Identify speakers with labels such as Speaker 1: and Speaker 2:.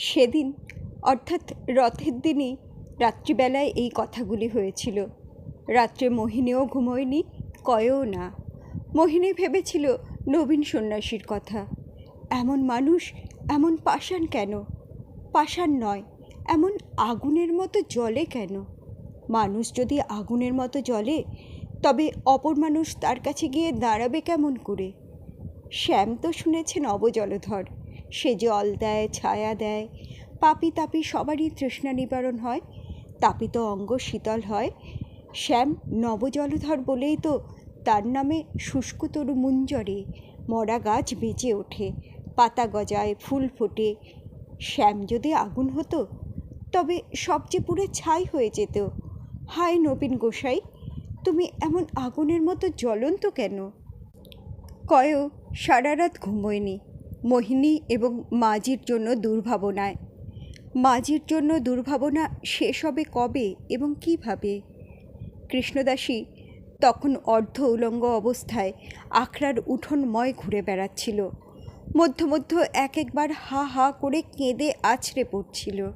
Speaker 1: সেদিন, অর্থাৎ রথের দিনই রাত্রিবেলায় এই কথাগুলি হয়েছিল। রাত্রে মোহিনীও ঘুমোয়নি, কয়েও না। মোহিনী ভেবেছিল নবীন সন্ন্যাসীর কথা। এমন মানুষ, এমন পাষাণ কেন? পাষাণ নয়, এমন আগুনের মতো জলে কেন? মানুষ যদি আগুনের মতো জ্বলে, তবে অপর মানুষ তার কাছে গিয়ে দাঁড়াবে কেমন করে? শ্যাম তো শুনেছে নবজলধর সে জল দেয়, ছায়া দেয়। পাপি তাপি সবারই তৃষ্ণা নিবারণ হয়। তাপিত অঙ্গ শীতল হয়। শ্যাম নবজলধর বলেই তো তার নামে শুষ্ক তরু মুঞ্জরে মরা গাছ বেঁচে ওঠে, পাতা গজায় ফুল ফোটে। শ্যাম যদি আগুন হতো, তবে সবচেয়ে পুরো ছাই হয়ে যেত। হায় নবীন গোসাই, তুমি এমন আগুনের মতো জ্বলন্ত কেন? কয়েও সারা রাত ঘুমোয়নি। মোহিনী এবং মাঝির জন্য দুর্ভাবনায়। মাঝির জন্য দুর্ভাবনা শেষ হবে কবে এবং কীভাবে? কৃষ্ণদাসী তখন অর্ধ উলঙ্গ অবস্থায় আখড়ার উঠোনময় ঘুরে বেড়াচ্ছিল। মধ্য মধ্য এক একবার হা হা করে কেঁদে আছড়ে পড়ছিল।